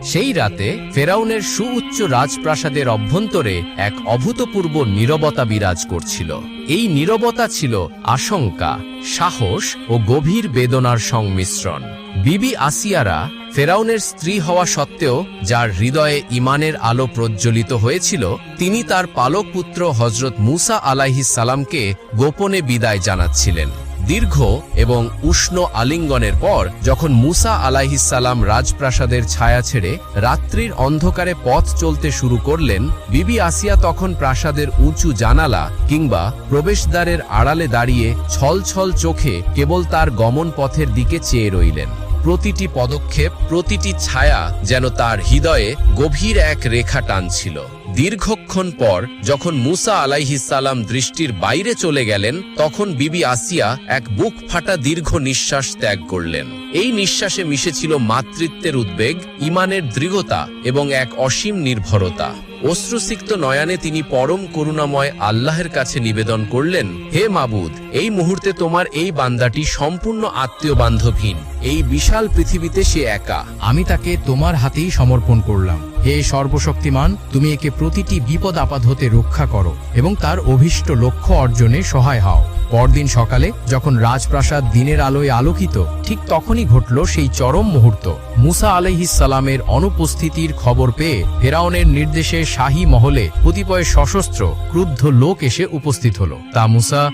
সেই রাতে ফেরাউনের সুউচ্চ রাজপ্রাসাদের অভ্যন্তরে এক অভূতপূর্ব নীরবতা বিরাজ করছিল। এই নীরবতা ছিল আশঙ্কা, সাহস ও গভীর বেদনার সংমিশ্রণ। বিবি আসিয়ারা ফেরাউনের স্ত্রী হওয়া সত্ত্বেও যার হৃদয়ে ইমানের আলো প্রজ্জ্বলিত হয়েছিল, তিনি তার পালক পুত্র হজরত মুসা আলাইহিস সালামকে গোপনে বিদায় জানাচ্ছিলেন। দীর্ঘ এবং উষ্ণ আলিঙ্গনের পর, যখন মুসা আলাইহিসাল্লাম রাজপ্রাসাদের ছায়া ছেড়ে রাত্রির অন্ধকারে পথ চলতে শুরু করলেন, বিবি আসিয়া তখন প্রাসাদের উঁচু জানালা কিংবা প্রবেশদ্বারের আড়ালে দাঁড়িয়ে ছল ছল চোখে কেবল তার গমন পথের দিকে চেয়ে রইলেন। প্রতিটি পদক্ষেপ, প্রতিটি ছায়া যেন তার হৃদয়ে গভীর এক রেখা টানছিল। দীর্ঘক্ষণ পর যখন মুসা আলাইহিসাল্লাম দৃষ্টির বাইরে চলে গেলেন, তখন বিবি আসিয়া এক বুক ফাটা দীর্ঘ নিঃশ্বাস ত্যাগ করলেন। এই নিঃশ্বাসে মিশেছিল মাতৃত্বের উদ্বেগ, ইমানের দৃঢ়তা এবং এক অসীম নির্ভরতা। অশ্রুসিক্ত নয়নে তিনি পরম করুণাময় আল্লাহের কাছে নিবেদন করলেন, হে মাবুদ, এই মুহূর্তে তোমার এই বান্দাটি সম্পূর্ণ আত্মীয় বান্ধবহীন এই বিশাল পৃথিবীতে সে একা। আমি তাকে তোমার হাতেই সমর্পণ করলাম। হে সর্বশক্তিমান, তুমি একে প্রতিটি বিপদ আপাদ হতে রক্ষা করো এবং তার অভীষ্ট লক্ষ্য অর্জনে সহায় হও। পরদিন সকালে যখন রাজপ্রাসাদ দিনের আলোয় আলোকিত, ঠিক তখনই ঘটল সেই চরম মুহূর্ত। মুসা সালামের অনুপস্থিতির খবর পেয়ে ফেরাউনের নির্দেশে শাহী মহলে কতিপয় সশস্ত্র, ক্রুদ্ধ লোক এসে উপস্থিত হলো। তা মুসা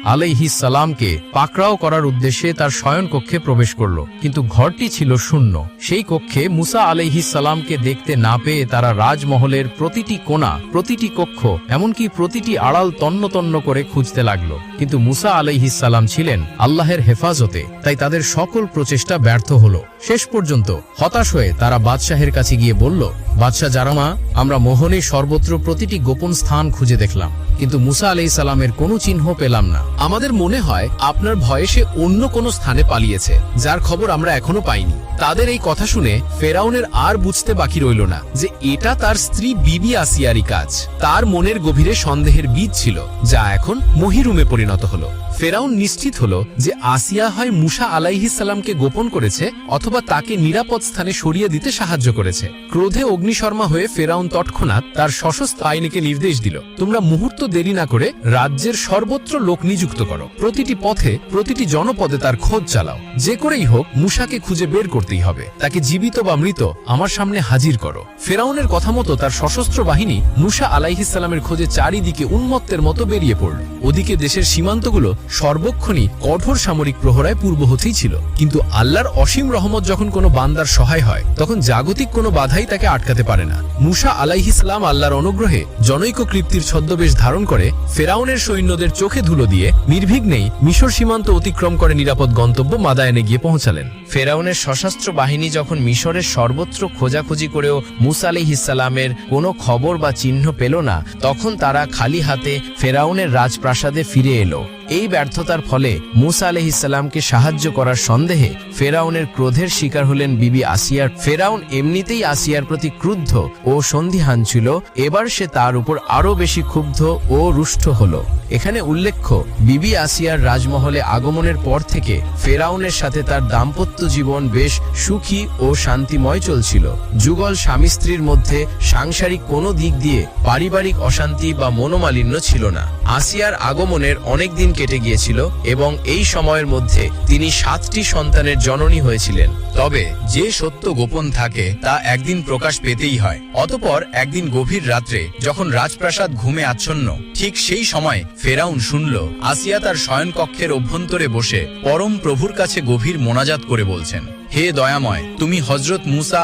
সালামকে পাকড়াও করার উদ্দেশ্যে তার শয়ন কক্ষে প্রবেশ করল। কিন্তু ঘরটি ছিল শূন্য। সেই কক্ষে মুসা সালামকে দেখতে না পেয়ে তারা রাজমহলের প্রতিটি কোণা, প্রতিটি কক্ষ, এমনকি প্রতিটি আড়াল তন্ন তন্ন করে খুঁজতে লাগল। কিন্তু মুসা আলাইহিস সালাম ছিলেন আল্লাহের হেফাজতে তাই তাদের সকল প্রচেষ্টা ব্যর্থ হলো। শেষ পর্যন্ত হতাশ হয়ে তারা বাদশাহের কাছে গিয়ে বলল, বাদশাহ জারামা, আমরা মোহনে সর্বত্র প্রতিটি গোপন স্থান খুঁজে দেখলাম, কিন্তু মুসা আলাইহিস সালামের কোনো চিহ্ন পেলাম না। আমাদের মনে হয় আপনার ভয়ে সে অন্য কোনো স্থানে পালিয়েছে, যার খবর আমরা এখনও পাইনি। তাদের এই কথা শুনে ফেরাউনের আর বুঝতে বাকি রইল না যে এটা তার স্ত্রী বিবি আসিয়ারি কাজ। তার মনের গভীরে সন্দেহের বীজ ছিল, যা এখন মহিরুমে পরিণত হলো। ফেরাউন নিশ্চিত হলো যে আসিয়া হয় মুসা আলাইহিসাল্লামকে গোপন করেছে অথবা তাকে নিরাপদ স্থানে সরিয়ে দিতে সাহায্য করেছে। ক্রোধে অগ্নিশর্মা হয়ে ফেরাউন তৎক্ষণাৎ তার সশস্ত্র আইনিকে নির্দেশ দিল, তোমরা মুহূর্ত দেরি না করে রাজ্যের সর্বত্র লোক নিযুক্ত করো। প্রতিটি পথে প্রতিটি জনপদে তার খোঁজ চালাও। যে করেই হোক মুসাকে খুঁজে বের করতেই হবে। তাকে জীবিত বা মৃত আমার সামনে হাজির করো। ফেরাউনের কথা মতো তার সশস্ত্র বাহিনী মুসা আলাইহিসাল্লামের খোঁজে চারিদিকে উন্মত্তের মতো বেরিয়ে পড়ল। ওদিকে দেশের সীমান্তগুলো সর্বক্ষণই কঠোর সামরিক প্রহরায় পূর্ব হতেই ছিল। কিন্তু আল্লাহর অসীম রহমত যখন কোনো বান্দার সহায় হয়, তখন জাগতিক কোনো বাধাই তাকে আটকাতে পারে না। মুসা আলাইহিসলাম আল্লাহর অনুগ্রহে জনৈক কৃপ্তির ছদ্মবেশ ধারণ করে ফেরাউনের সৈন্যদের চোখে ধুলো দিয়ে নির্বিঘ্নেই মিশর সীমান্ত অতিক্রম করে নিরাপদ গন্তব্য মাদায়নে গিয়ে পৌঁছালেন। ফেরাউনের সশস্ত্র বাহিনী যখন মিশরের সর্বত্র খোঁজাখুঁজি করেও মুসা আলিহিসাল্লামের কোনো খবর বা চিহ্ন পেল না, তখন তারা খালি হাতে ফেরাউনের রাজপ্রাসাদে ফিরে এলো। এই ব্যর্থতার ফলে মুসা আলহিসাল্লামকে সাহায্য করার সন্দেহে ফেরাউনের ক্রোধের শিকার হলেন বিবি আসিয়ার। ফেরাউন এমনিতেই আসিয়ার প্রতি ক্রুদ্ধ ও সন্ধিহান ছিল। এবার সে তার উপর আরও বেশি ক্ষুব্ধ ও রুষ্ট হলো। এখানে উল্লেখ্য, বিবি আসিয়ার রাজমহলে আগমনের পর থেকে ফেরাউনের সাথে তার দাম্পত্য জীবন বেশ সুখী ও শান্তিময় চলছিল। যুগল স্বামী স্ত্রীর মধ্যে সাংসারিক কোনো দিক দিয়ে পারিবারিক অশান্তি বা মনোমালিন্য ছিল না। আসিয়ার আগমনের অনেক দিন কেটে গিয়েছিল এবং এই সময়ের মধ্যে তিনি সাতটি সন্তানের জননী হয়েছিলেন। তবে যে সত্য গোপন থাকে তা একদিন প্রকাশ পেতেই হয়। অতপর একদিন গভীর রাত্রে যখন রাজপ্রাসাদ ঘুমে আচ্ছন্ন, ঠিক সেই সময় ফেরাউন শুনল আসিয়া তার শয়নকক্ষের অভ্যন্তরে বসে পরম প্রভুর কাছে গভীর মোনাজাত করে বলছেন হে দয়াময়, তুমি হজরত মুসা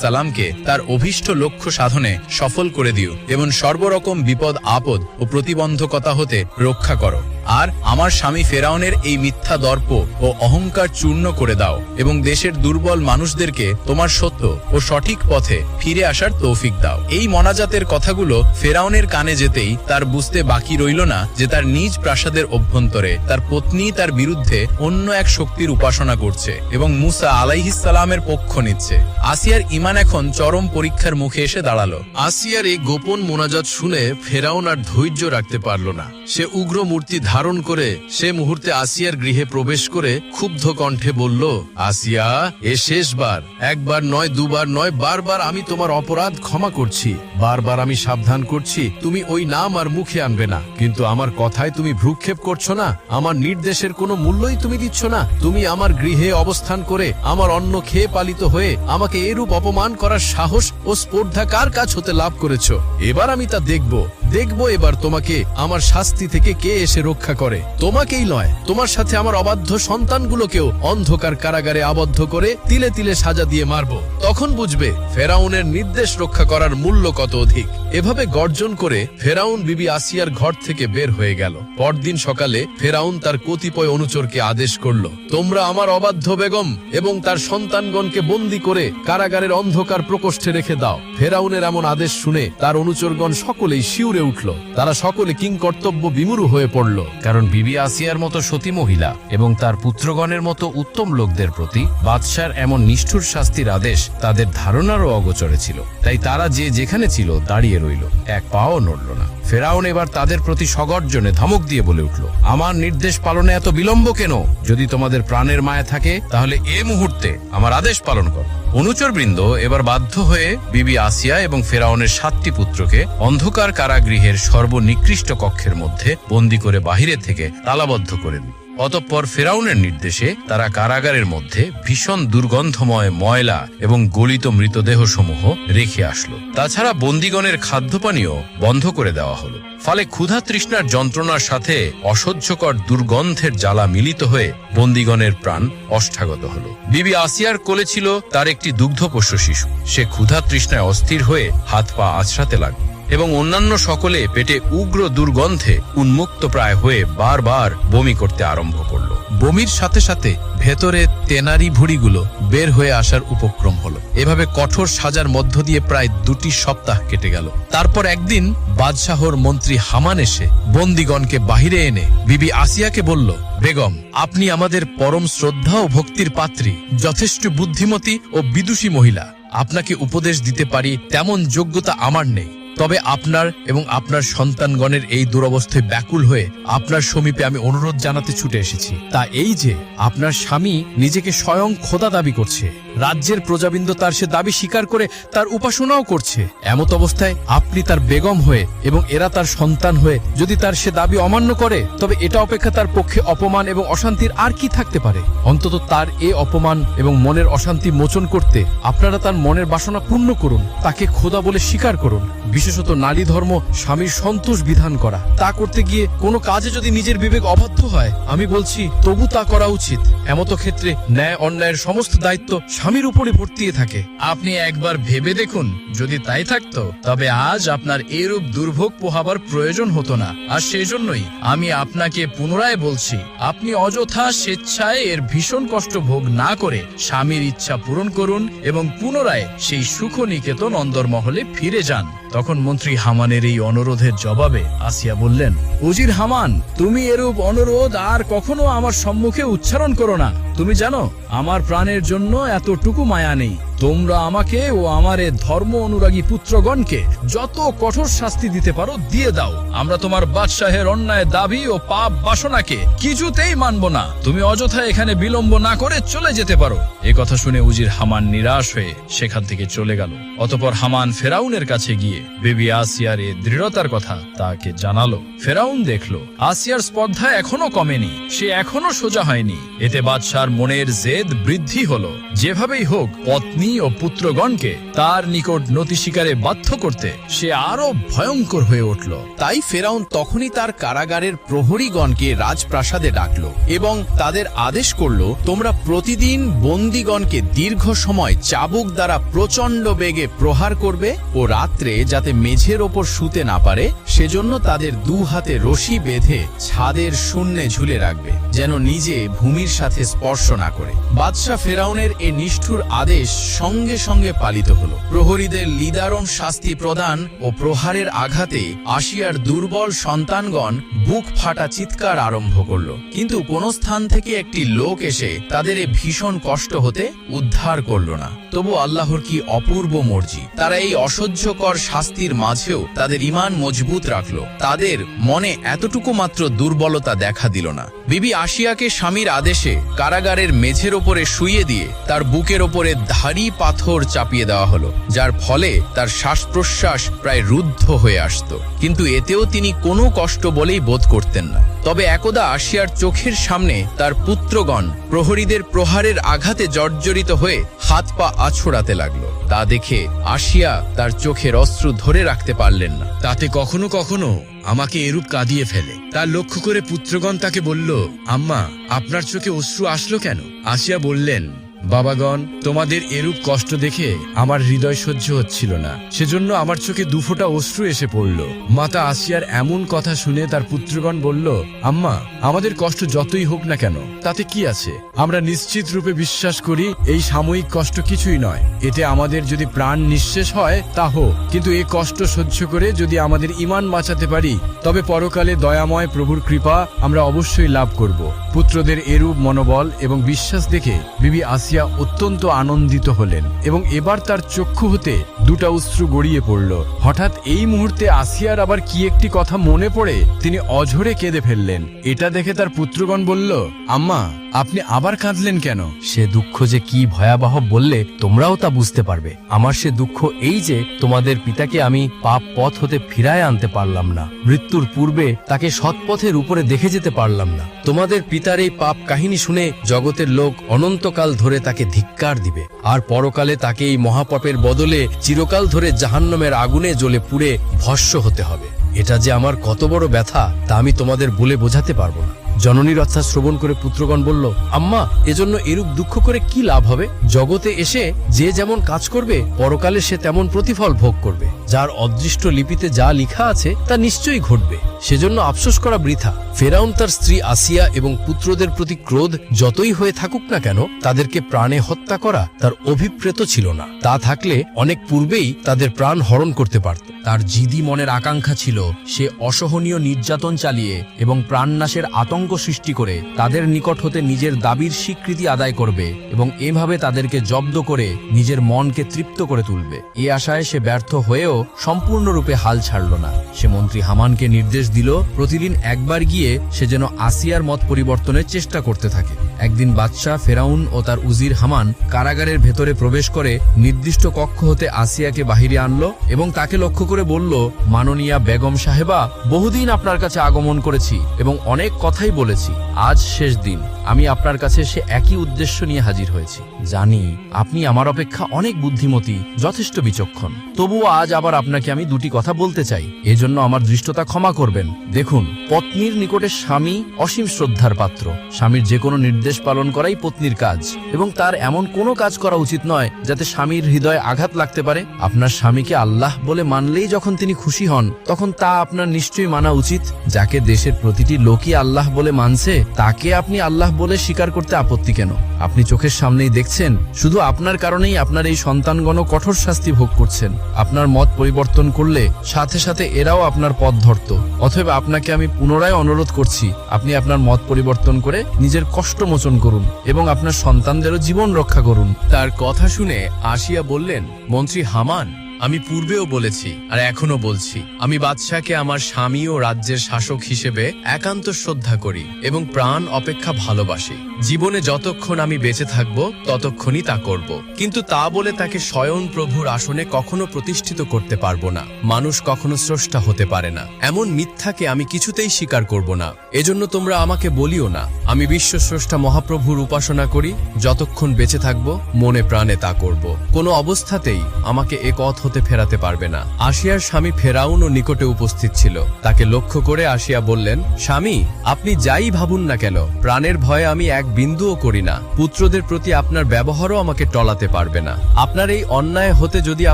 সালামকে তার অভীষ্ট লক্ষ্য সাধনে সফল করে দিও এবং সর্বরকম বিপদ, আপদ ও প্রতিবন্ধকতা হতে রক্ষা করো। আর আমার স্বামী ফেরাউনের এই মিথ্যা দর্প ও অহংকার চূর্ণ করে দাও এবং দেশের দুর্বল মানুষদেরকে তোমার সত্য ও সঠিক পথে ফিরে আসার তৌফিক দাও। এই মনাজাতের কথাগুলো ফেরাউনের কানে যেতেই তার বুঝতে বাকি রইল না যে তার নিজ প্রাসাদের অভ্যন্তরে তার পত্নী তার বিরুদ্ধে অন্য এক শক্তির উপাসনা করছে এবং মুসা আলাইহিসালামের পক্ষ নিচ্ছে। আসিয়ার ইমান এখন চরম পরীক্ষার মুখে এসে দাঁড়াল। আসিয়ার এই গোপন মোনাজাত শুনে ফেরাউন আর ধৈর্য রাখতে পারল না। সে উগ্র মূর্তি ধারণ করে সে মুহূর্তে আসিয়ার গৃহে প্রবেশ করে ক্ষুব্ধ কণ্ঠে বলল, আসিয়া, এ শেষবার। একবার নয়, দুবার নয়, বারবার আমি তোমার অপরাধ ক্ষমা করছি। বারবার আমি সাবধান করছি। তুমি ওই নাম আর মুখে আনবে না। কিন্তু আমার কথায় তুমি ভ্রুক্ষেপ করছ না। আমার নির্দেশের কোনো মূল্যই তুমি দিচ্ছ না। তুমি আমার গৃহে অবস্থান করে আমার অন্ন খেয়ে পালিত হয়ে আমাকে এরূপ অপমান করার সাহস ও স্পর্ধা কার কাছ হতে লাভ করেছ? এবার আমি তা দেখব। দেখব এবার তোমাকে, আমার শাস্তি থেকে কে এসে রক্ষা করে। তোমাকেই নয়, তোমার সাথে আমার অবাধ্য সন্তানগুলোকেও অন্ধকার কারাগারে আবদ্ধ করে তিলে তিলে সাজা দিয়ে মারব। তখন বুঝবে, ফেরাউনের নির্দেশ রক্ষা করার মূল্য কত অধিক। এভাবে গর্জন করে ফেরাউন বিবি আসিয়ার ঘর থেকে বের হয়ে গেল। পরদিন সকালে ফেরাউন তার কতিপয় অনুচরকে আদেশ করল, তোমরা আমার অবাধ্য বেগম এবং তার সন্তানগণকে বন্দি করে কারাগারের অন্ধকার প্রকোষ্ঠে রেখে দাও। ফেরাউনের এমন আদেশ শুনে তার অনুচরগণ সকলেই শিউরে উঠল। তারা সকলে কিং কর্তব্য বিমুরু হয়ে পড়ল, কারণ বিবি আসিয়ার মতো সতী মহিলা এবং তার পুত্রগণের মতো উত্তম লোকদের প্রতি বাদশার এমন নিষ্ঠুর শাস্তির আদেশ তাদের ধারণারও অগোচরে ছিল। তাই তারা যে যেখানে ছিল দাঁড়িয়ে রইল, এক পাও নড়ল না। ফেরাউন এবার তাদের প্রতি সগর্জনে ধমক দিয়ে বলে উঠল, আমার নির্দেশ পালনে এত বিলম্ব কেন? যদি তোমাদের প্রাণের মায়া থাকে, তাহলে এ মুহূর্তে আমার আদেশ পালন করো। অনুচরবৃন্দ এবার বাধ্য হয়ে বিবি আসিয়া এবং ফেরাউনের সাতটি পুত্রকে অন্ধকার কারাগৃহের সর্বনিকৃষ্ট কক্ষের মধ্যে বন্দি করে বাহিরে থেকে তালাবদ্ধ করে দিল। অতঃপর ফেরাউনের নির্দেশে তারা কারাগারের মধ্যে ভীষণ দুর্গন্ধময় ময়লা এবং গলিত মৃতদেহ সমূহ রেখে আসলো। তাছাড়া বন্দিগণের খাদ্যপানীয় বন্ধ করে দেওয়া হলো। ফলে ক্ষুধা তৃষ্ণার যন্ত্রণার সাথে অসহ্যকর দুর্গন্ধের জ্বালা মিলিত হয়ে বন্দিগণের প্রাণ অষ্টাগত হলো। বিবি আসিয়ার কোলে ছিল তার একটি দুগ্ধপোষ্য শিশু। সে ক্ষুধা তৃষ্ণায় অস্থির হয়ে হাত পা আছড়াতে লাগল। এবং অন্যান্য সকলে পেটে উগ্র দুর্গন্ধে উন্মুক্ত প্রায় হয়ে বারবার বমি করতে আরম্ভ করল। বমির সাথে সাথে ভেতরে তেনারি ভুড়িগুলো বের হয়ে আসার উপক্রম হলো। এভাবে কঠোর সাজার মধ্য দিয়ে প্রায় দুটি সপ্তাহ কেটে গেল। তারপর একদিন বাদশাহর মন্ত্রী হামান এসে বন্দিগণকে বাহিরে এনে বিবি আসিয়াকে বলল, বেগম, আপনি আমাদের পরম শ্রদ্ধা ও ভক্তির পাত্রী, যথেষ্ট বুদ্ধিমতী ও বিদুষী মহিলা। আপনাকে উপদেশ দিতে পারি, তেমন যোগ্যতা আমার নেই। তবে আপনার এবং আপনার সন্তানগণের এই দুরবস্থায় ব্যাকুল হয়ে আপনার সমীপে আমি অনুরোধ জানাতে ছুটে এসেছি। তা এই যে, আপনার স্বামী নিজেকে স্বয়ং খোদা দাবি করছে। রাজ্যের প্রজাবৃন্দ তার সে দাবি স্বীকার করে তার উপাসনাও করছে। এমত অবস্থায় আপনি তার বেগম হয়ে এবং এরা তার সন্তান হয়ে যদি তার সে দাবি অমান্য করে, তবে এটা অপেক্ষা তার পক্ষে অপমান এবং অশান্তির আর কি থাকতে পারে? অন্তত তার এ অপমান এবং মনের অশান্তি মোচন করতে আপনারা তার মনের বাসনা পূর্ণ করুন, তাকে খোদা বলে স্বীকার করুন। বিশেষত নারী ধর্ম স্বামীর সন্তোষ বিধান করা। তা করতে গিয়ে কোনো কাজে যদি নিজের বিবেক অবাধ্য হয়, আমি বলছি, তবু তা করা উচিত। এমত ক্ষেত্রে ন্যায় অন্যায়ের সমস্ত দায়িত্ব স্বামীর উপরে ভর্তিয়ে থাকে। আপনি একবার ভেবে দেখুন, যদি তাই থাকতো, তবে আজ আপনার এরূপ দুর্ভোগ পোহাবার প্রয়োজন হতো না। আর সেই জন্যই আমি আপনাকে পুনরায় বলছি, আপনি অযথা স্বেচ্ছায় এর ভীষণ কষ্ট ভোগ না করে স্বামীর ইচ্ছা পূরণ করুন এবং পুনরায় সেই সুখ নিকেতন অন্দরমহলে ফিরে যান। তখন মন্ত্রী হামানের এই অনুরোধের জবাবে আসিয়া বললেন, উজির হামান, তুমি এরূপ অনুরোধ আর কখনো আমার সম্মুখে উচ্চারণ করো না। তুমি জানো, আমার প্রাণের জন্য এতটুকু মায়া নেই। তোমরা আমাকে ও আমার এ ধর্ম অনুরাগী পুত্রগণকে যত কঠোর শাস্তি দিতে পারো, দিয়ে দাও। আমরা তোমার বাদশাহের অন্যায় দাবি ও পাপ বাসনাকে কিছুতেই মানব না। তুমি অযথা এখানে বিলম্ব না করে চলে যেতে পারো। এ কথা শুনে উজির হামান নিরাশ হয়ে সেখান থেকে চলে গেল। অতপর হামান ফেরাউনের কাছে গিয়ে বেবি আসিয়ার এ দৃঢ়তার কথা তাকে জানালো। ফেরাউন দেখল, আসিয়ার স্পর্ধা এখনও কমেনি, সে এখনও সোজা হয়নি। এতে বাদশার মনের জেদ বৃদ্ধি হলো। যেভাবেই হোক, পত্নী ও পুত্রগণকে তার নিকট নতি স্বীকারে বাধ্য করতে সে আরও ভয়ঙ্কর হয়ে উঠল। তাই ফেরাউন তখনই তার কারাগারের প্রহরীগণকে রাজপ্রাসাদে ডাকল এবং তাদের আদেশ করল, তোমরা প্রতিদিন বন্দিগণকে দীর্ঘ সময় চাবুক দ্বারা প্রচণ্ড বেগে প্রহার করবে ও রাত্রে যাতে মেঝের ওপর শুতে না পারে, সেজন্য তাদের দু হাতে রশি বেঁধে ছাদের শূন্যে ঝুলে রাখবে, যেন নিজে ভূমির সাথে স্পর্শ না করে। বাদশাহ ফেরাউনের এ নিষ্ঠুর আদেশ সঙ্গে সঙ্গে পালিত হলো। প্রহরীদের লিদারণ শাস্তি প্রদান ও প্রহারের আঘাতে আসিয়ার দুর্বল সন্তানগণ বুক ফাটা চিৎকার আরম্ভ করল। কিন্তু কোন স্থান থেকে একটি লোক এসে তাদের এই ভীষণ কষ্ট হতে উদ্ধার করল না। তবু আল্লাহর কি অপূর্ব মর্জি। তারা এই অসহ্যকর শাস্তির মাঝেও তাদের ইমান মজবুত রাখল। তাদের মনে এতটুকু মাত্র দুর্বলতা দেখা দিল না। বিবি আশিয়াকে স্বামীর আদেশে কারাগারের মেঝের ওপরে শুয়ে দিয়ে তার বুকের ওপরে ধারি পাথর চাপিয়ে দেওয়া হলো, যার ফলে তার শ্বাস প্রশ্বাস প্রায় রুদ্ধ হয়ে আসত। কিন্তু এতেও তিনি কোনো কষ্ট বলেই বোধ করতেন না। তবে একদা আশিয়ার চোখের সামনে তার পুত্রগণ প্রহরীদের প্রহারের আঘাতে জর্জরিত হয়ে হাত পা আছড়াতে লাগল। তা দেখে আসিয়া তার চোখের অস্ত্র ধরে রাখতে পারলেন না। তাতে কখনো কখনো আমাকে এরূপ কাঁদিয়ে ফেলে। তার লক্ষ্য করে পুত্রগণ তাকে বলল, আম্মা, আপনার চোখে অশ্রু আসলো কেন? আসিয়া বললেন বাবাগণ, তোমাদের এরূপ কষ্ট দেখে আমার হৃদয় সহ্য হচ্ছিল না। সেজন্য আমার চোখে দুফোটা অশ্রু এসে পড়ল। মাতা আসিয়ার এমন কথা শুনে তার পুত্রগণ বলল, আম্মা, আমাদের কষ্ট যতই হোক না কেন, তাতে কি আছে? আমরা নিশ্চিত রূপে বিশ্বাস করি এই সাময়িক কষ্ট কিছুই নয়। এতে আমাদের যদি প্রাণ নিঃশেষ হয়, তা হোক। কিন্তু এই কষ্ট সহ্য করে যদি আমাদের ইমান বাঁচাতে পারি, তবে পরকালে দয়াময় প্রভুর কৃপা আমরা অবশ্যই লাভ করব। পুত্রদের এরূপ মনোবল এবং বিশ্বাস দেখে বিবি আসিয়া অত্যন্ত আনন্দিত হলেন এবং এবার তার চক্ষু হতে দুটা অশ্রু গড়িয়ে পড়ল। হঠাৎ এই মুহূর্তে আসিয়ার আবার কি একটি কথা মনে পড়ে, তিনি অঝরে কেঁদে ফেললেন। এটা দেখে তার পুত্রগণ বলল, আম্মা, আপনি আবার কাঁদলেন কেন? সে দুঃখ যে কি ভয়াবহ বললে তোমরাও তা বুঝতে পারবে। আমার সে দুঃখ এই যে, তোমাদের পিতাকে আমি পাপ পথ হতে ফিরায় আনতে পারলাম না। মৃত্যুর পূর্বে তাকে সৎপথের উপরে দেখে যেতে পারলাম না। তোমাদের পিতার এই পাপ কাহিনী শুনে জগতের লোক অনন্তকাল ধরে তাকে ধিক্কার দিবে। আর পরকালে তাকে এই মহাপাপের বদলে চিরকাল ধরে জাহান্নমের আগুনে জ্বলে পুড়ে ভস্য হতে হবে। এটা যে আমার কত বড় ব্যথা, তা আমি তোমাদের বলে বোঝাতে পারব না। জননীর অর্থা শ্রবণ করে পুত্রগণ বলল, আম্মা, এজন্য এরূপ দুঃখ করে কি লাভ হবে? জগতে এসে যে যেমন কাজ করবে, পরকালে সে তেমন প্রতিফল ভোগ করবে। যার অদৃষ্ট লিপিতে যা লেখা আছে, তা নিশ্চয়ই ঘটবে। সেজন্য আফসোস করা বৃথা। ফেরাউন তার স্ত্রী আসিয়া এবং পুত্রদের প্রতি ক্রোধ যতই হয়ে থাকুক না কেন, তাদেরকে প্রাণে হত্যা করা তার অভিপ্রেত ছিল না। তা থাকলে অনেক পূর্বেই তাদের প্রাণ হরণ করতে পারত। তার জিদি মনের আকাঙ্ক্ষা ছিল সে অসহনীয় নির্যাতন চালিয়ে এবং প্রাণনাশের আতঙ্ক সৃষ্টি করে তাদের নিকট হতে নিজের দাবির স্বীকৃতি আদায় করবে এবং এভাবে তাদেরকে জব্দ করে নিজের মনকে তৃপ্ত করে তুলবে। এ আশায় সে ব্যর্থ হয়েও সম্পূর্ণরূপে হাল ছাড়ল না। সে মন্ত্রী হামানকে নির্দেশ দিল, প্রতিদিন একবার গিয়ে সে যেন আসিয়ার মত পরিবর্তনের চেষ্টা করতে থাকে। একদিন বাদশাহ ফেরাউন ও তার উজির হামান কারাগারের ভেতরে প্রবেশ করে নির্দিষ্ট কক্ষ হতে আসিয়াকে বাহিরে আনলো এবং তাকে লক্ষ্য করে বলল, মাননীয়া বেগম সাহেবা, বহুদিন আপনার কাছে আগমন করেছি এবং অনেক কথাই বলেছি। আজ শেষ দিন। আমি আপনার কাছে সে একই উদ্দেশ্য নিয়ে হাজির হয়েছি। জানি আপনি আমার অপেক্ষা অনেক বুদ্ধিমতী, যথেষ্ট বিচক্ষণ। তবুও আজ আবার আপনাকে আমি দুটি কথা বলতে চাই। এজন্য আমার দৃষ্টতা ক্ষমা করবেন। দেখুন, পত্নীর নিকটে স্বামী অসীম শ্রদ্ধার পাত্র। স্বামীর যে কোনো নির্দেশ পালন করাই পত্নীর কাজ। এবং তার এমন কোনো কাজ করা উচিত নয় যাতে স্বামীর হৃদয়ে আঘাত লাগতে পারে। আপনার স্বামীকে আল্লাহ বলে মানলেই যখন তিনি খুশি হন, তখন তা আপনার নিশ্চয়ই মানা উচিত। যাকে দেশের প্রতিটি লোকই আল্লাহ বলে মানছে, তাকে আপনি আল্লাহ বলে স্বীকার করতে আপত্তি কেন? আপনি চোখের সামনেই দেখছেন, শুধু আপনার কারণেই আপনার এই সন্তানগণ কঠোর শাস্তি ভোগ করছেন। আপনার মত পরিবর্তন করলে সাথে সাথে এরাও আপনার পথ ধরত। অথবা আপনাকে আমি পুনরায় অনুরোধ করছি, আপনি আপনার মত পরিবর্তন করে নিজের কষ্ট মোচন করুন এবং আপনার সন্তানদেরও জীবন রক্ষা করুন। তার কথা শুনে আসিয়া বললেন, মন্ত্রী হামান আমি পূর্বেও বলেছি, আর এখনও বলছি, আমি বাদশাহকে আমার স্বামী ও রাজ্যের শাসক হিসেবে একান্ত শ্রদ্ধা করি এবং প্রাণ অপেক্ষা ভালোবাসি। জীবনে যতক্ষণ আমি বেঁচে থাকব, ততক্ষণই তা করব। কিন্তু তা বলে তাকে স্বয়ং প্রভুর আসনে কখনো প্রতিষ্ঠিত করতে পারব না। মানুষ কখনো স্রষ্টা হতে পারে না। এমন মিথ্যাকে আমি কিছুতেই স্বীকার করব না। এজন্য তোমরা আমাকে বলিও না, আমি বিশ্ব স্রষ্টা মহাপ্রভুর উপাসনা করি, যতক্ষণ বেঁচে থাকব, মনে প্রাণে তা করব। কোনো অবস্থাতেই আমাকে এ পথ হতে ভারতে ফেরাতে পারবে না। আসিয়ার স্বামী ফেরাউনও নিকটে উপস্থিত ছিল। তাকে লক্ষ্য করে আসিয়া বললেন, স্বামী, আপনি যাই ভাবুন না কেন, প্রাণের ভয়ে আমি এক বিন্দুও করি না। পুত্রদের প্রতি আপনার ব্যবহারও আমাকে টলাতে পারবে না। আপনার এই অন্যায় হতে যদি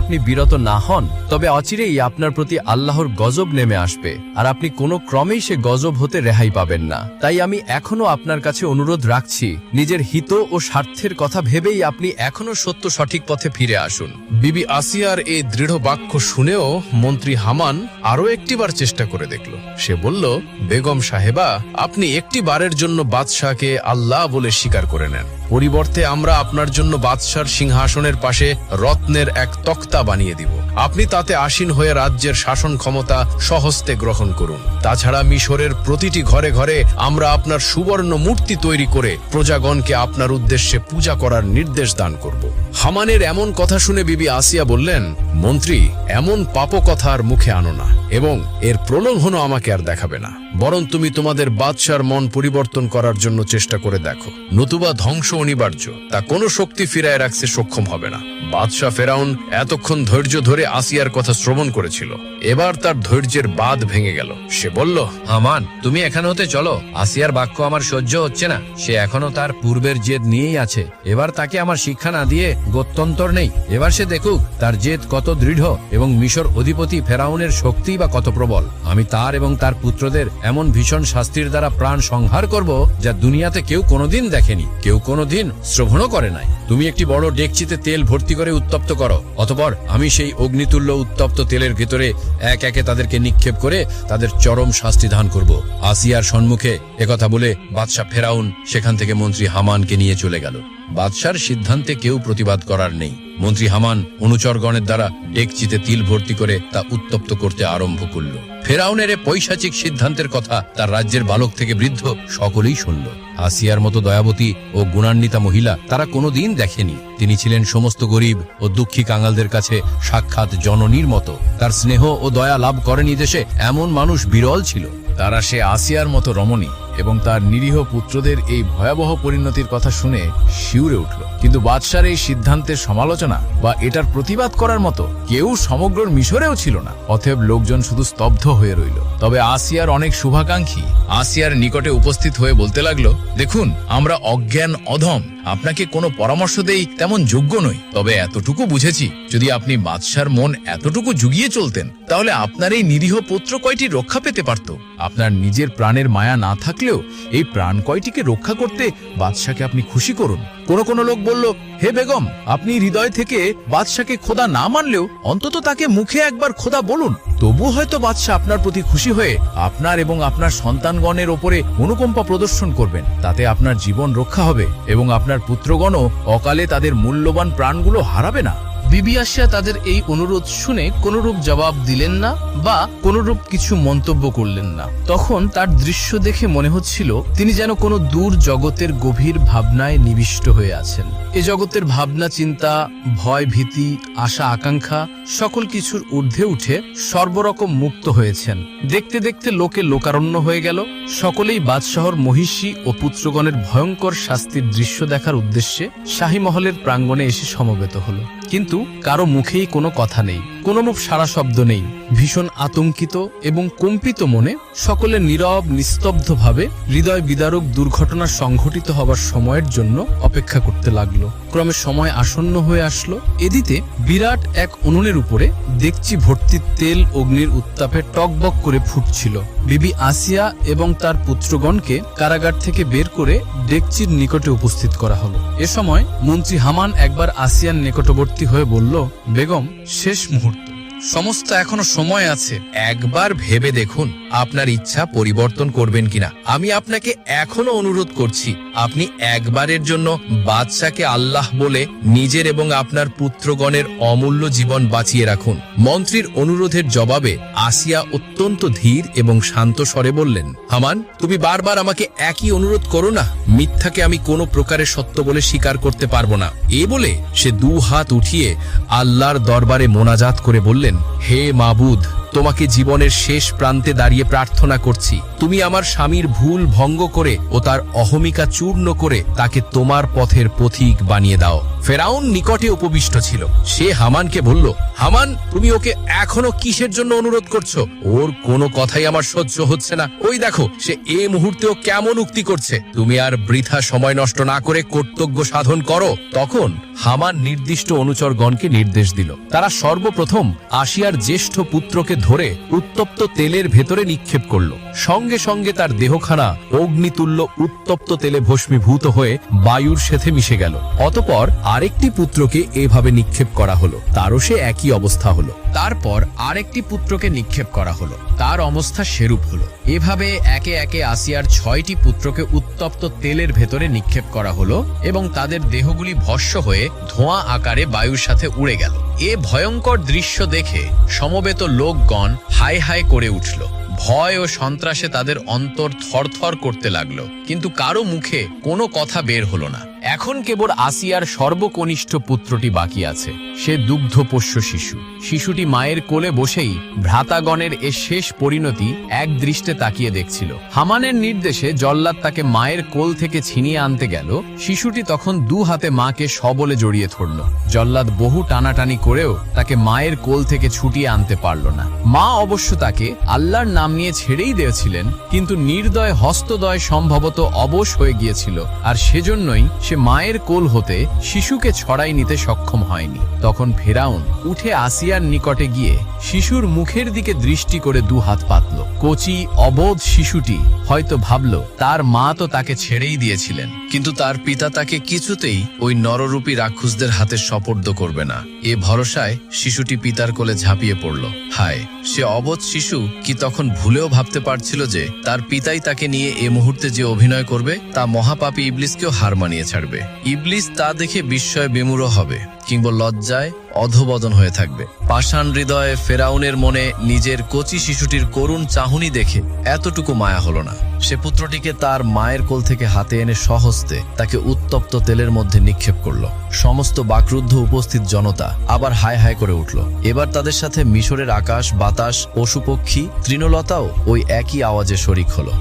আপনি বিরত না হন, তবে অচিরেই আপনার প্রতি আল্লাহর গজব নেমে আসবে, আর আপনি কোনো ক্রমেই সে গজব হতে রেহাই পাবেন না। তাই আমি এখনও আপনার কাছে অনুরোধ রাখছি, নিজের হিত ও স্বার্থের কথা ভেবেই আপনি এখনও সত্য সঠিক পথে ফিরে আসুন। বিবি আসিয়ার এই দৃঢ় বাক্য শুনেও মন্ত্রী হামান আরও একটিবার চেষ্টা করে দেখল। সে বলল, বেগম সাহেবা, আপনি একটি বারের জন্য বাদশাহকে আল্লাহ বলে স্বীকার করে নেন। পরিবর্তে আমরা আপনার জন্য বাদশার সিংহাসনের পাশে রত্নের এক তক্তা বানিয়ে দিব। আপনি তাতে আসীন হয়ে রাজ্যের শাসন ক্ষমতা সহস্তে গ্রহণ করুন। তাছাড়া মিশরের প্রতিটি ঘরে ঘরে আমরা আপনার সুবর্ণ মূর্তি তৈরি করে প্রজাগণকে আপনার উদ্দেশ্যে পূজা করার নির্দেশ দান করব। হামানের এমন কথা শুনে বিবি আসিয়া বললেন, মন্ত্রী, এমন পাপ কথা আর মুখে আনো না এবং এর প্রলোভনও আমাকে আর দেখাবে না। বরং তুমি তোমাদের বাদশার মন পরিবর্তন করার জন্য চেষ্টা করে দেখো। নতুবা ধ্বংস অনিবার্য, তা কোনো শক্তি ফিরায় রাখতে সক্ষম হবে না। বাদশাহ ফেরাউন এতক্ষণ ধৈর্য ধরে আসিয়ার কথা শ্রবণ করেছিল। এবার তার ধৈর্যের বাদ ভেঙে গেল। সে বলল, হামান, তুমি এখানে হতে চলো। আসিয়ার বাক্য আমার সহ্য হচ্ছে না। সে এখনও তার পূর্বের জেদ নিয়েই আছে। এবার তাকে আমার শিক্ষা না দিয়ে গত্যন্তর নেই। এবার সে দেখুক, তার জেদ কত দৃঢ় এবং মিশর অধিপতি ফেরাউনের শক্তি বা কত প্রবল। আমি তার এবং তার পুত্রদের এমন ভীষণ শাস্তির দ্বারা প্রাণ সংহার করব যা দুনিয়াতে কেউ কোনোদিন দেখেনি, কেউ কোনোদিন শ্রবণও করে নাই। তুমি একটি বড় ডেকচিতে তেল ভর্তি করে উত্তপ্ত করো, অতপর আমি সেই অগ্নিতুল্য উত্তপ্ত তেলের ভেতরে এক একে তাদেরকে নিক্ষেপ করে তাদের চরম শাস্তি দান করব। আসিয়ার সম্মুখে একথা বলে বাদশাহ ফেরাউন সেখান থেকে মন্ত্রী হামানকে নিয়ে চলে গেল। বাদশার সিদ্ধান্তে কেউ প্রতিবাদ করার নেই। মন্ত্রী হামান অনুচরগণের দ্বারা ডেকচিতে তিল ভর্তি করে তা উত্তপ্ত করতে আরম্ভ করল। ফেরাউনের পৈশাচিক সিদ্ধান্তের কথা তার রাজ্যের বালক থেকে বৃদ্ধ সকলেই শুনল। আসিয়ার মতো দয়াবতী ও গুণান্বিতা মহিলা তারা কোনোদিন দেখেনি। তিনি ছিলেন সমস্ত গরিব ও দুঃখী কাঙালদের কাছে সাক্ষাৎ জননীর মতো। তার স্নেহ ও দয়া লাভ করেনি দেশে এমন মানুষ বিরল ছিল। তারা সে আসিয়ার মতো রমণী। এবং তার নিরীহ পুত্রদের এই ভয়াবহ পরিণতির কথা শুনে শিউরে উঠল। কিন্তু বাদশার এই সিদ্ধান্তের সমালোচনা বা এটার প্রতিবাদ করার মতো কেউ সমগ্র মিশরেও ছিল না। অতএব লোকজন শুধু স্তব্ধ হয়ে রইল। তবে আসিয়ার অনেক শুভাকাঙ্ক্ষী আসিয়ার নিকটে উপস্থিত হয়ে বলতে লাগল, দেখুন, আমরা অজ্ঞান অধম। আপনাকে কোনো পরামর্শ দেই তেমন যোগ্য নই। তবে এতটুকু বুঝেছি, যদি আপনি বাদশার মন এতটুকু জুগিয়ে চলতেন, তাহলে আপনার এই নিরীহ পুত্র কয়টি রক্ষা পেতে পারত? আপনার নিজের প্রাণের মায়া না থাকলেও এই প্রাণ কয়টিকে রক্ষা করতে বাদশাকে আপনি খুশি করুন। কোন কোন লোক বলল, হে বেগম, আপনি হৃদয় থেকে বাদশাকে খোদা না মানলেও অন্তত তাকে মুখে একবার খোদা বলুন। তবু হয়তো বাদশাহ আপনার প্রতি খুশি হয়ে আপনার এবং আপনার সন্তানগণের ওপরে অনুকম্পা প্রদর্শন করবেন। তাতে আপনার জীবন রক্ষা হবে এবং আপনার পুত্রগণও অকালে তাদের মূল্যবান প্রাণগুলো হারাবে না। বিবি আসিয়া তাদের এই অনুরোধ শুনে কোনরূপ জবাব দিলেন না বা কোনরূপ কিছু মন্তব্য করলেন না। তখন তার দৃশ্য দেখে মনে হচ্ছিল তিনি যেন কোনো দূর জগতের গভীর ভাবনায় নিবিষ্ট হয়ে আছেন। এ জগতের ভাবনা, চিন্তা, ভয়, ভীতি, আশা, আকাঙ্ক্ষা সকল কিছুর ঊর্ধ্বে উঠে সর্বরকম মুক্ত হয়েছেন। দেখতে দেখতে লোকে লোকারণ্য হয়ে গেল। সকলেই বাদশাহর মহিষী ও পুত্রগণের ভয়ঙ্কর শাস্তির দৃশ্য দেখার উদ্দেশ্যে শাহী মহলের প্রাঙ্গণে এসে সমবেত হলো। কিন্তু কারও মুখেই কোনো কথা নেই। কোনো সারা শব্দ নেই। ভীষণ আতঙ্কিত এবং কম্পিত মনে সকলে নীরব, নিস্তব্ধভাবে হৃদয় বিদারক দুর্ঘটনা সংঘটিত হবার সময়ের জন্য অপেক্ষা করতে লাগল। ক্রমে সময় আসন্ন হয়ে আসলো। এদিতে বিরাট এক উনুনের উপরে দেখছি ভর্তি তেল অগ্নির উত্তাপে টকবক করে ফুটছিল। বিবি আসিয়া এবং তার পুত্রগণকে কারাগার থেকে বের করে ডেকচির নিকটে উপস্থিত করা হলো। এ সময় মন্ত্রী হামান একবার আসিয়ার নিকটবর্তী হয়ে বলল, বেগম, শেষ মুহূর্ত। সমস্ত এখনও সময় আছে। একবার ভেবে দেখুন আপনার ইচ্ছা পরিবর্তন করবেন কিনা। আমি আপনাকে এখনও অনুরোধ করছি, আপনি একবারের জন্য বাদশাকে আল্লাহ বলে নিজের এবং আপনার পুত্রগণের অমূল্য জীবন বাঁচিয়ে রাখুন। মন্ত্রীর অনুরোধের জবাবে আসিয়া অত্যন্ত ধীর এবং শান্ত স্বরে বললেন, হামান, তুমি বারবার আমাকে একই অনুরোধ করো না। মিথ্যাকে আমি কোনো প্রকারে সত্য বলে স্বীকার করতে পারব না। এ বলে সে দু হাত উঠিয়ে আল্লাহর দরবারে মোনাজাত করে বললেন হে মাবুদ, তোমাকে জীবনের শেষ প্রান্তে দাঁড়িয়ে প্রার্থনা করছি। তুমি আমার স্বামীর ভুল ভঙ্গ করে ও তার অহমিকা চূর্ণ করে তাকে তোমার পথের পথিক বানিয়ে দাও। ফেরাউন নিকটে উপবিষ্ট ছিল। সে হামানকে বলল, হামান, তুমি ওকে এখনও কিসের জন্য অনুরোধ করছ? ওর কোনো কথাই আমার সহ্য হচ্ছে না। ওই দেখো, সে এ মুহূর্তেও কেমন উক্তি করছে। তুমি আর বৃথা সময় নষ্ট না করে কর্তব্য সাধন করো। তখন হামান নির্দিষ্ট অনুচরগণকে নির্দেশ দিল। তারা সর্বপ্রথম আসিয়ার জ্যেষ্ঠ পুত্রকে ধরে উত্তপ্ত তেলের ভেতরে নিক্ষেপ করল। সঙ্গে সঙ্গে তার দেহখানা অগ্নিতুল্য উত্তপ্ত তেলে ভস্মীভূত হয়ে বায়ুর সাথে মিশে গেল। অতপর আরেকটি পুত্রকে এভাবে নিক্ষেপ করা হলো তারও সে একই অবস্থা হলো। তারপর আরেকটি পুত্রকে নিক্ষেপ করা হলো। তার অবস্থা সেরূপ হলো। এভাবে একে একে আসিয়ার ছয়টি পুত্রকে উত্তপ্ত তেলের ভেতরে নিক্ষেপ করা হলো এবং তাদের দেহগুলি ভস্য হয়ে ধোঁয়া আকারে বায়ুর সাথে উড়ে গেল। এ ভয়ঙ্কর দৃশ্য দেখে সমবেত লোকগণ হাই হাই করে উঠল। ভয় ও সন্ত্রাসে তাদের অন্তর থরথর করতে লাগল। কিন্তু কারও মুখে কোনো কথা বের হলো না। এখন কেবল আসিয়ার সর্বকনিষ্ঠ পুত্রটি বাকি আছে। সে দুগ্ধপোষ্য শিশু। শিশুটি মায়ের কোলে বসেই ভ্রাতাগণের এ শেষ পরিণতি এক দৃষ্টে তাকিয়ে দেখছিল। হামানের নির্দেশে জল্লাদ তাকে মায়ের কোল থেকে ছিনিয়ে আনতে গেল। শিশুটি তখন দু হাতে মাকে সবলে জড়িয়ে ধরল। জল্লাদ বহু টানাটানি করেও তাকে মায়ের কোল থেকে ছুটিয়ে আনতে পারল না। মা অবশ্য তাকে আল্লাহর নাম নিয়ে ছেড়েই দিয়েছিলেন, কিন্তু নির্দয় হস্তদয় সম্ভবত অবশ হয়ে গিয়েছিল, আর সেজন্যই সে মায়ের কোল হতে শিশুকে ছড়াই নিতে সক্ষম হয়নি। তখন ফেরাউন উঠে আসিয়ার নিকটে গিয়ে শিশুর মুখের দিকে দৃষ্টি করে দু হাত পাতল। কচি, অবোধ শিশুটি হয়তো ভাবল, তার মা তো তাকে ছেড়েই দিয়েছিলেন। কিন্তু তার পিতা তাকে কিছুতেই ওই নররূপী রাক্ষসদের হাতে সপর্দ করবে না। এ ভরসায় শিশুটি পিতার কোলে ঝাঁপিয়ে পড়ল। হায়, সে অবোধ শিশু কি তখন ভুলেও ভাবতে পারছিল যে তার পিতাই তাকে নিয়ে এ মুহূর্তে যে অভিনয় করবে, তা মহাপাপী ইবলিসকেও হার মানিয়ে ছাড়বে। ইবলিস তা দেখে বিস্ময়ে বিমূঢ় হবে। কিংবা লজ্জায় অধবদন হয়ে থাকবে। পাষাণ হৃদয়ে ফেরাউনের মনে নিজের কচি শিশুটির করুণ চাহুনি দেখে এতটুকু মায়া হলো না। সে পুত্রটিকে তার মায়ের কোল থেকে হাতে এনে সহস্তে তাকে উত্তপ্ত তেলের মধ্যে নিক্ষেপ করল। সমস্ত বাকরুদ্ধ উপস্থিত জনতা আবার হায় হায় করে উঠল। এবার তাদের সাথে মিশরের আকাশ, বাতাস, পশুপক্ষী, তৃণলতাও ওই একই আওয়াজে শরিক হলো।